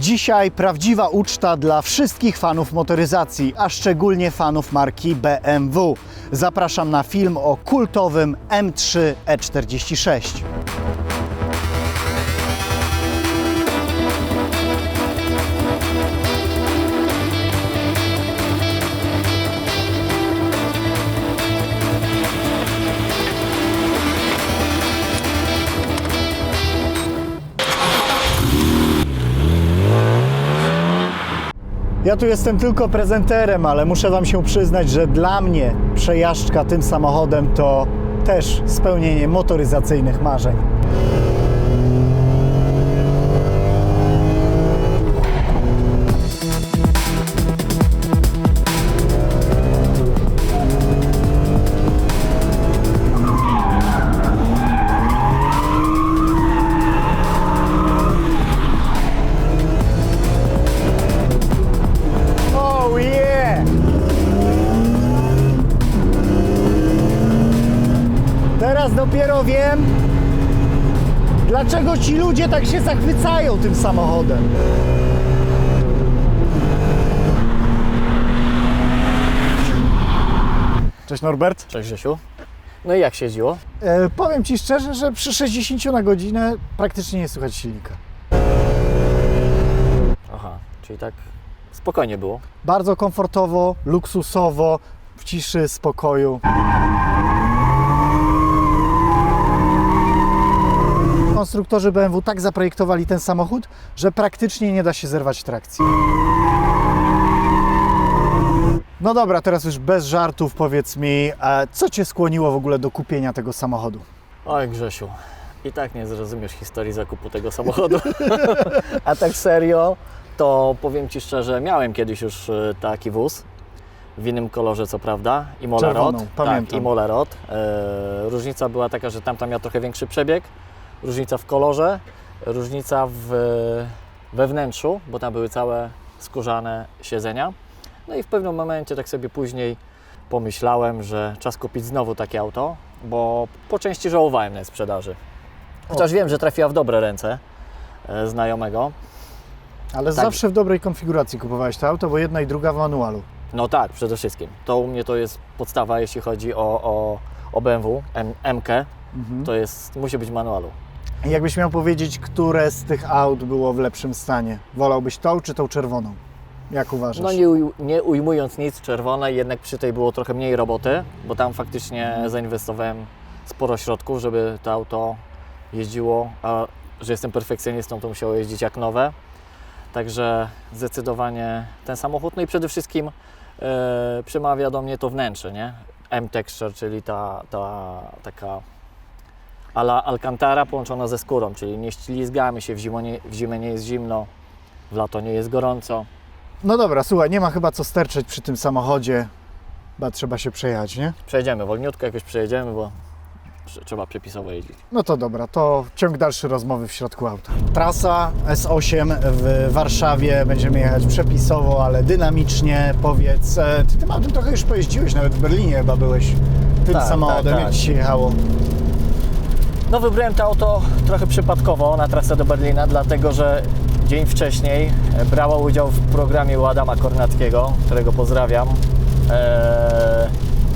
Dzisiaj prawdziwa uczta dla wszystkich fanów motoryzacji, a szczególnie fanów marki BMW. Zapraszam na film o kultowym M3 E46. Ja tu jestem tylko prezenterem, ale muszę Wam się przyznać, że dla mnie przejażdżka tym samochodem to też spełnienie motoryzacyjnych marzeń. Dopiero wiem, dlaczego ci ludzie tak się zachwycają tym samochodem. Cześć Norbert. Cześć Grzesiu. No i jak się jeździło? E, powiem Ci szczerze, że przy 60 na godzinę praktycznie nie słychać silnika. Aha, czyli tak spokojnie było. Bardzo komfortowo, luksusowo, w ciszy, spokoju. Konstruktorzy BMW tak zaprojektowali ten samochód, że praktycznie nie da się zerwać trakcji. No dobra, teraz już bez żartów powiedz mi, co Cię skłoniło w ogóle do kupienia tego samochodu? Oj Grzesiu, i tak nie zrozumiesz historii zakupu tego samochodu. A tak serio, to powiem Ci szczerze, miałem kiedyś już e, taki wóz. W innym kolorze, co prawda, i. Czerwoną, pamiętam. Tak, i Molarot. E, różnica była taka, że tamta miała trochę większy przebieg. Różnica w kolorze, różnica w, we wnętrzu, bo tam były całe skórzane siedzenia. No i w pewnym momencie, tak sobie później pomyślałem, że czas kupić znowu takie auto, bo po części żałowałem na sprzedaży. Chociaż wiem, że trafiła w dobre ręce e, znajomego. Ale Tak. zawsze w dobrej konfiguracji kupowałeś to auto, bo jedna i druga w manualu. No tak, przede wszystkim. To u mnie to jest podstawa, jeśli chodzi o, o, o BMW, M, MK, Mhm. to jest, musi być manualu. Jakbyś miał powiedzieć, które z tych aut było w lepszym stanie? Wolałbyś tą czy tą czerwoną? Jak uważasz? No nie, nie ujmując nic, czerwone, jednak przy tej było trochę mniej roboty, bo tam faktycznie zainwestowałem sporo środków, żeby to auto jeździło, a że jestem perfekcjonistą, to musiało jeździć jak nowe. Także zdecydowanie ten samochód, no i przede wszystkim e, przemawia do mnie to wnętrze, nie? M-Texture, czyli ta, ta taka ala Alcantara połączona ze skórą, czyli nie ślizgamy się, w, zimą nie, w zimę nie jest zimno, w lato nie jest gorąco. No dobra, słuchaj, nie ma chyba co sterczeć przy tym samochodzie. Chyba trzeba się przejechać, nie? Przejedziemy, wolniutko jakoś przejedziemy, bo trze- trzeba przepisowo jeździć. No to dobra, to ciąg dalszy rozmowy w środku auta. Trasa S8 w Warszawie, będziemy jechać przepisowo, ale dynamicznie. Powiedz, e, ty tym autem trochę już pojeździłeś, nawet w Berlinie chyba byłeś tym Tak, samochodem, tak, jak tak. Ci się jechało? No wybrałem to auto trochę przypadkowo na trasę do Berlina, dlatego że dzień wcześniej e, brała udział w programie u Adama Kornackiego, którego pozdrawiam. Eee,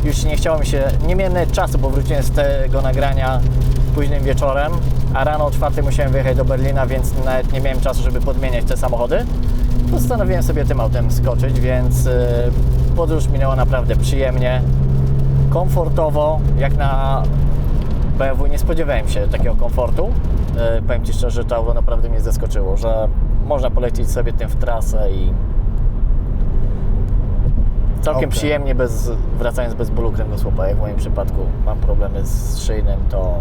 już nie chciało mi się, nie miałem czasu, bo wróciłem z tego nagrania późnym wieczorem, a rano o czwartej musiałem wyjechać do Berlina, więc nawet nie miałem czasu, żeby podmieniać te samochody. Postanowiłem sobie tym autem skoczyć, więc e, podróż minęła naprawdę przyjemnie, komfortowo, jak na BMW nie spodziewałem się takiego komfortu. E, powiem Ci szczerze, to auto naprawdę mnie zaskoczyło, że można polecieć sobie tym w trasę i całkiem Okej. przyjemnie, bez, wracając bez bólu kręgosłupa. Jak w moim przypadku mam problemy z szyjnym, to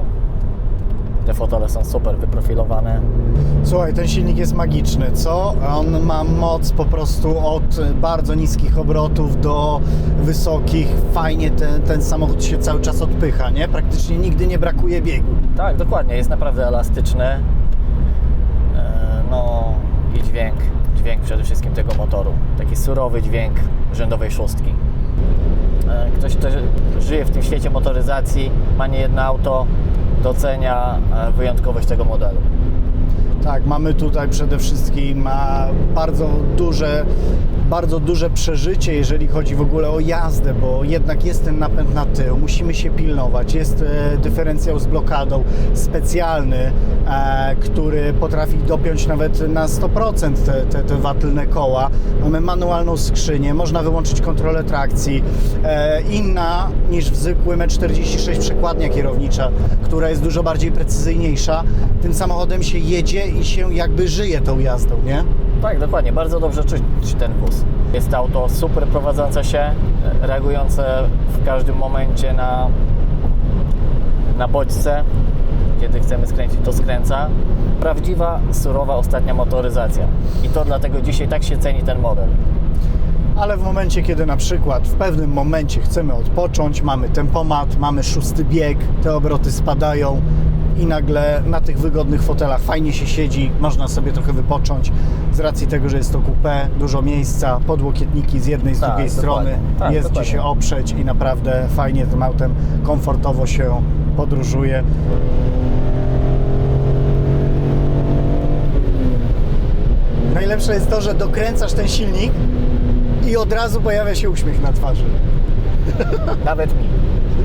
te fotele są super wyprofilowane. Słuchaj, ten silnik jest magiczny, co? On ma moc po prostu od bardzo niskich obrotów do wysokich. Fajnie ten, ten samochód się cały czas odpycha, nie? Praktycznie nigdy nie brakuje biegu. Tak, dokładnie, jest naprawdę elastyczny. E, No i dźwięk, dźwięk przede wszystkim tego motoru. Taki surowy dźwięk rzędowej szóstki. E, Ktoś, kto żyje w tym świecie motoryzacji, ma nie jedno auto, docenia e, wyjątkowość tego modelu. Tak, mamy tutaj przede wszystkim a, bardzo duże, bardzo duże przeżycie, jeżeli chodzi w ogóle o jazdę, bo jednak jest ten napęd na tył, musimy się pilnować. Jest e, dyferencjał z blokadą specjalny, e, który potrafi dopiąć nawet na 100% te, te, te watylne koła. Mamy manualną skrzynię, można wyłączyć kontrolę trakcji. E, inna niż w zwykłym E46 przekładnia kierownicza, która jest dużo bardziej precyzyjniejsza. Tym samochodem się jedzie i się jakby żyje tą jazdą, nie? Tak, dokładnie, bardzo dobrze czuć ten wóz. Jest to auto super prowadzące się, reagujące w każdym momencie na, na bodźce. Kiedy chcemy skręcić, to skręca. Prawdziwa, surowa ostatnia motoryzacja. I to dlatego dzisiaj tak się ceni ten model. Ale w momencie, kiedy na przykład w pewnym momencie chcemy odpocząć, mamy tempomat, mamy szósty bieg, te obroty spadają i nagle na tych wygodnych fotelach fajnie się siedzi, można sobie trochę wypocząć z racji tego, że jest to coupé, dużo miejsca, podłokietniki z jednej, z Tak, drugiej strony, Tak, jest dokładnie. gdzie się oprzeć i naprawdę fajnie tym autem komfortowo się podróżuje. Najlepsze jest to, że dokręcasz ten silnik i od razu pojawia się uśmiech na twarzy. Nawet mi.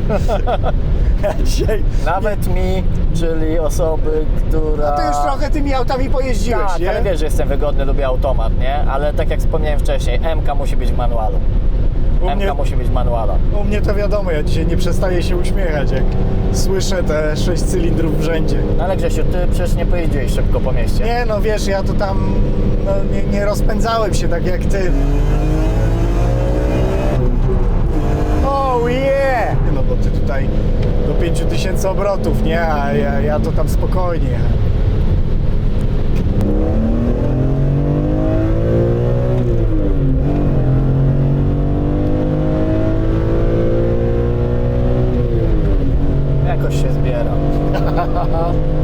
Dzisiaj Nawet mi, czyli osoby, która... to już trochę tymi autami pojeździłeś, Tak, nie? ale wiesz, że jestem wygodny, lubię automat, nie? Ale tak jak wspomniałem wcześniej, MK musi być w manualu. U MK mnie- musi być w manualu. U mnie to wiadomo, ja dzisiaj nie przestaję się uśmiechać, jak słyszę te sześć cylindrów w rzędzie. No ale Grzesiu, ty przecież nie pojeździłeś szybko po mieście. Nie, no wiesz, ja to tam no, nie, nie rozpędzałem się tak jak ty. Oh yeah! No bo ty tutaj do 5000 obrotów, nie? A ja, ja to tam spokojnie. Jakoś się zbiera.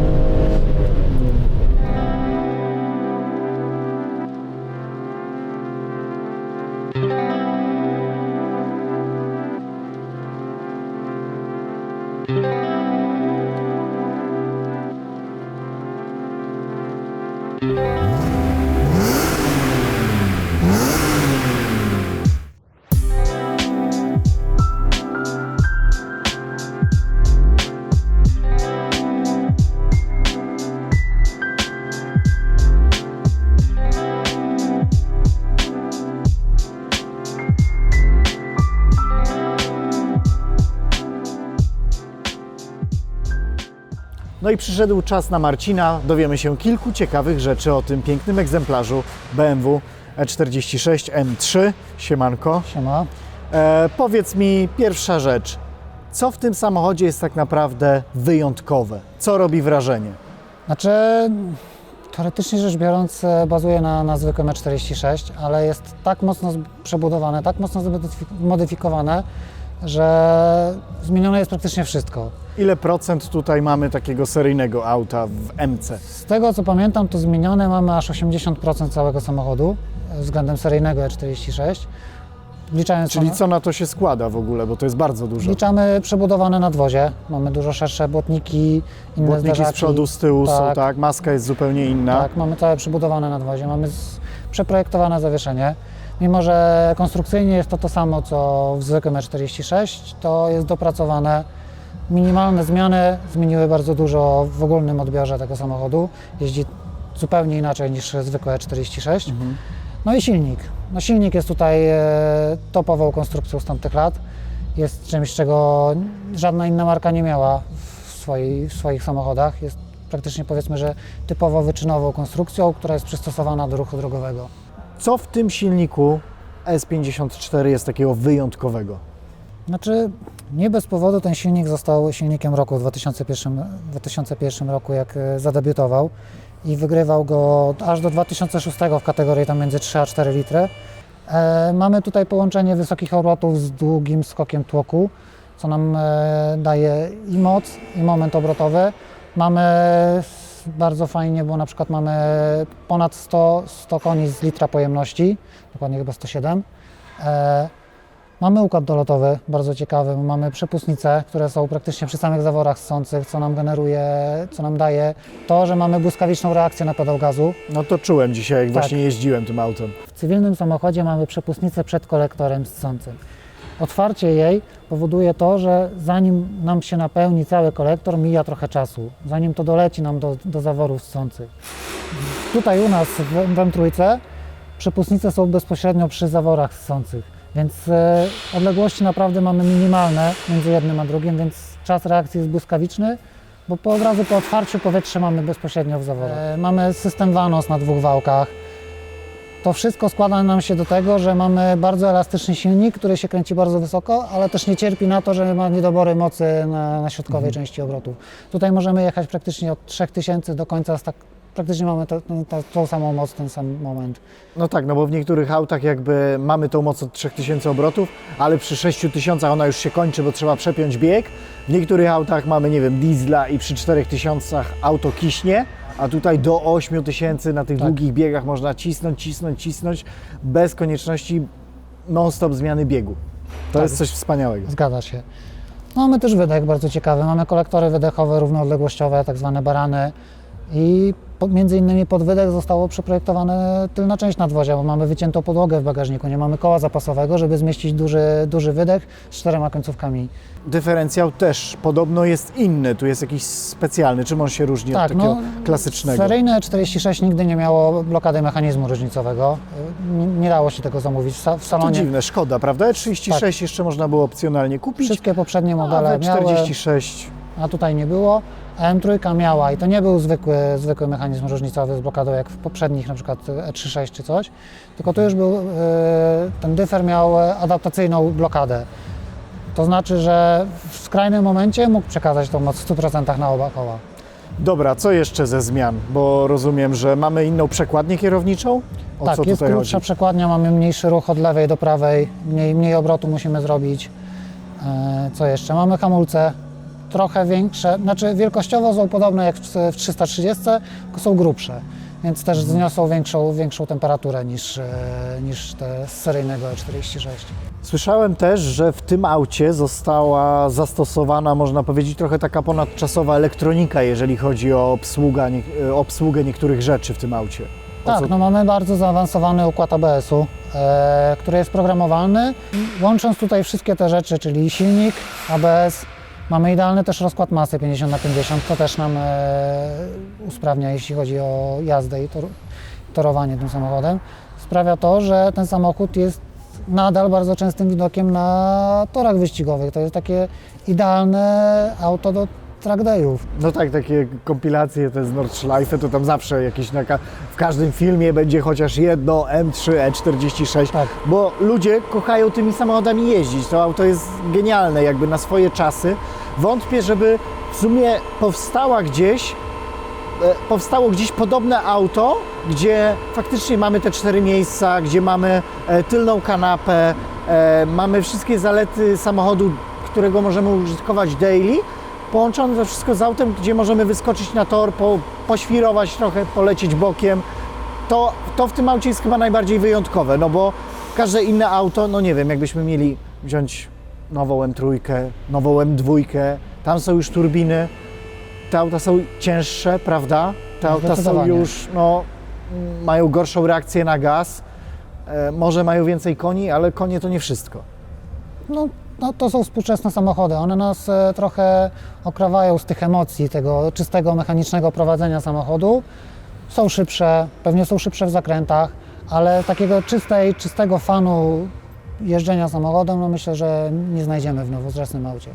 No i przyszedł czas na Marcina. Dowiemy się kilku ciekawych rzeczy o tym pięknym egzemplarzu BMW E46 M3. Siemanko. Siema. E, powiedz mi pierwsza rzecz. Co w tym samochodzie jest tak naprawdę wyjątkowe? Co robi wrażenie? Znaczy, teoretycznie rzecz biorąc, e, bazuje na, na zwykłym E46, ale jest tak mocno przebudowane, tak mocno zmodyfikowane, że zmienione jest praktycznie wszystko. Ile procent tutaj mamy takiego seryjnego auta w MC? Z tego co pamiętam, to zmienione mamy aż 80% całego samochodu e, względem seryjnego E46. Wliczając Czyli co na to się składa w ogóle, bo to jest bardzo dużo. Liczamy przebudowane nadwozie, mamy dużo szersze błotniki, inne Błotniki z zderzaki. przodu, z tyłu są, Tak. tak? Maska jest zupełnie inna. Tak, mamy całe przebudowane nadwozie, mamy z, przeprojektowane zawieszenie. Mimo, że konstrukcyjnie jest to to samo, co w zwykłym E46, to jest dopracowane. Minimalne zmiany zmieniły bardzo dużo w ogólnym odbiorze tego samochodu. Jeździ zupełnie inaczej niż zwykłe E46. No i silnik. No silnik jest tutaj e, topową konstrukcją z tamtych lat. Jest czymś, czego żadna inna marka nie miała w, swojej, w swoich samochodach. Jest praktycznie powiedzmy, że typowo wyczynową konstrukcją, która jest przystosowana do ruchu drogowego. Co w tym silniku S54 jest takiego wyjątkowego? Znaczy, nie bez powodu ten silnik został silnikiem roku w 2001, 2001 roku, jak e, zadebiutował i wygrywał go aż do 2006 w kategorii tam między 3 a 4 litry. E, mamy tutaj połączenie wysokich obrotów z długim skokiem tłoku, co nam e, daje i moc, i moment obrotowy. Mamy bardzo fajnie, bo na przykład mamy ponad 100, 100 koni z litra pojemności, dokładnie chyba 107. E, Mamy układ dolotowy, bardzo ciekawy. Mamy przepustnice, które są praktycznie przy samych zaworach ssących, co nam generuje, co nam daje to, że mamy błyskawiczną reakcję na pedał gazu. No to czułem dzisiaj, jak Tak. właśnie jeździłem tym autem. W cywilnym samochodzie mamy przepustnicę przed kolektorem ssącym. Otwarcie jej powoduje to, że zanim nam się napełni cały kolektor, mija trochę czasu, zanim to doleci nam do, do zaworów ssących. Tutaj u nas w, w M3 przepustnice są bezpośrednio przy zaworach ssących, więc e, odległości naprawdę mamy minimalne między jednym a drugim, więc czas reakcji jest błyskawiczny, bo po, od razu po otwarciu powietrze mamy bezpośrednio w zaworach. E, mamy system Vanos na dwóch wałkach, to wszystko składa nam się do tego, że mamy bardzo elastyczny silnik, który się kręci bardzo wysoko, ale też nie cierpi na to, że ma niedobory mocy na, na środkowej części obrotów. Tutaj możemy jechać praktycznie od 3000 do końca, z tak, praktycznie mamy to, to, tą samą moc, ten sam moment. No tak, no bo w niektórych autach jakby mamy tą moc od 3000 obrotów, ale przy 6000 ona już się kończy, bo trzeba przepiąć bieg. W niektórych autach mamy, nie wiem, diesla i przy 4000 auto kiśnie, a tutaj do 8000 na tych Tak. długich biegach można cisnąć, cisnąć, cisnąć bez konieczności non-stop zmiany biegu. To Tak. jest coś wspaniałego. Zgadza się. No, Mamy też wydech bardzo ciekawy. Mamy kolektory wydechowe równoodległościowe, tak zwane barany. I między innymi pod wydech zostało przeprojektowane tylna część nadwozia, bo mamy wyciętą podłogę w bagażniku, nie mamy koła zapasowego, żeby zmieścić duży, duży wydech z czterema końcówkami. Dyferencjał też podobno jest inny, tu jest jakiś specjalny. Czym on się różni od takiego klasycznego? Tak, no, Seryjne 46 nigdy nie miało blokady mechanizmu różnicowego. Nie, nie dało się tego zamówić w, sa, w To salonie. dziwne, szkoda, prawda? E36 jeszcze można było opcjonalnie kupić, Wszystkie poprzednie modele miały, W46 a tutaj nie było. A M3 miała i to nie był zwykły, zwykły mechanizm różnicowy z blokadą jak w poprzednich, na przykład E36 czy coś, tylko tu już był, e, ten dyfer miał e, adaptacyjną blokadę. To znaczy, że w skrajnym momencie mógł przekazać tą moc w 100% na oba koła. Dobra, co jeszcze ze zmian? Bo rozumiem, że mamy inną przekładnię kierowniczą? O tak, co jest tutaj krótsza chodzi? przekładnia, mamy mniejszy ruch od lewej do prawej, mniej, mniej obrotu musimy zrobić. E, co jeszcze? Mamy hamulce trochę większe, znaczy wielkościowo są podobne jak w, w 330, tylko są grubsze, więc też Mhm. zniosą większą, większą temperaturę niż, e, niż te z seryjnego E46. Słyszałem też, że w tym aucie została zastosowana, można powiedzieć, trochę taka ponadczasowa elektronika, jeżeli chodzi o obsługę, nie, obsługę niektórych rzeczy w tym aucie. Tak, no mamy bardzo zaawansowany układ ABS-u, e, który jest programowalny. Łącząc tutaj wszystkie te rzeczy, czyli silnik, ABS, mamy idealny też rozkład masy 50 na 50, to też nam e, usprawnia, jeśli chodzi o jazdę i tor, torowanie tym samochodem. Sprawia to, że ten samochód jest nadal bardzo częstym widokiem na torach wyścigowych. To jest takie idealne auto do track dayów. No tak, takie kompilacje te z Nordschleife, to tam zawsze jakieś na, ka- w każdym filmie będzie chociaż jedno M3 E46, Tak. bo ludzie kochają tymi samochodami jeździć. To auto jest genialne jakby na swoje czasy. Wątpię, żeby w sumie powstała gdzieś e, powstało gdzieś podobne auto, gdzie faktycznie mamy te cztery miejsca, gdzie mamy e, tylną kanapę, e, mamy wszystkie zalety samochodu, którego możemy użytkować daily, połączone to wszystko z autem, gdzie możemy wyskoczyć na tor, po, poświrować trochę, polecieć bokiem. To, to w tym aucie jest chyba najbardziej wyjątkowe, no bo każde inne auto, no nie wiem, jakbyśmy mieli wziąć nową M3, nową M2, tam są już turbiny, te auta są cięższe, prawda? Te auta są już, no, mają gorszą reakcję na gaz, e, może mają więcej koni, ale konie to nie wszystko. No, no to są współczesne samochody. One nas e, trochę okrawają z tych emocji, tego czystego mechanicznego prowadzenia samochodu. Są szybsze, pewnie są szybsze w zakrętach, ale takiego czystej, czystego fanu jeżdżenia samochodem, no myślę, że nie znajdziemy w nowoczesnym aucie.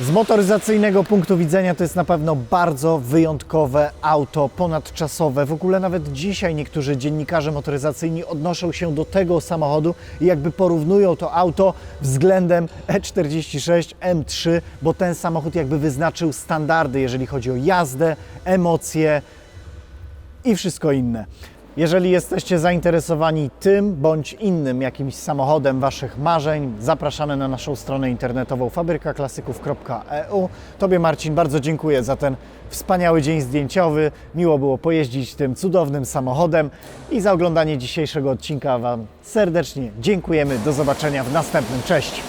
Z motoryzacyjnego punktu widzenia to jest na pewno bardzo wyjątkowe auto, ponadczasowe. W ogóle nawet dzisiaj niektórzy dziennikarze motoryzacyjni odnoszą się do tego samochodu i jakby porównują to auto względem E46 M3, bo ten samochód jakby wyznaczył standardy, jeżeli chodzi o jazdę, emocje i wszystko inne. Jeżeli jesteście zainteresowani tym bądź innym jakimś samochodem Waszych marzeń, zapraszamy na naszą stronę internetową fabrykaklasyków.eu. Tobie Marcin bardzo dziękuję za ten wspaniały dzień zdjęciowy. Miło było pojeździć tym cudownym samochodem i za oglądanie dzisiejszego odcinka Wam serdecznie dziękujemy. Do zobaczenia w następnym. Cześć!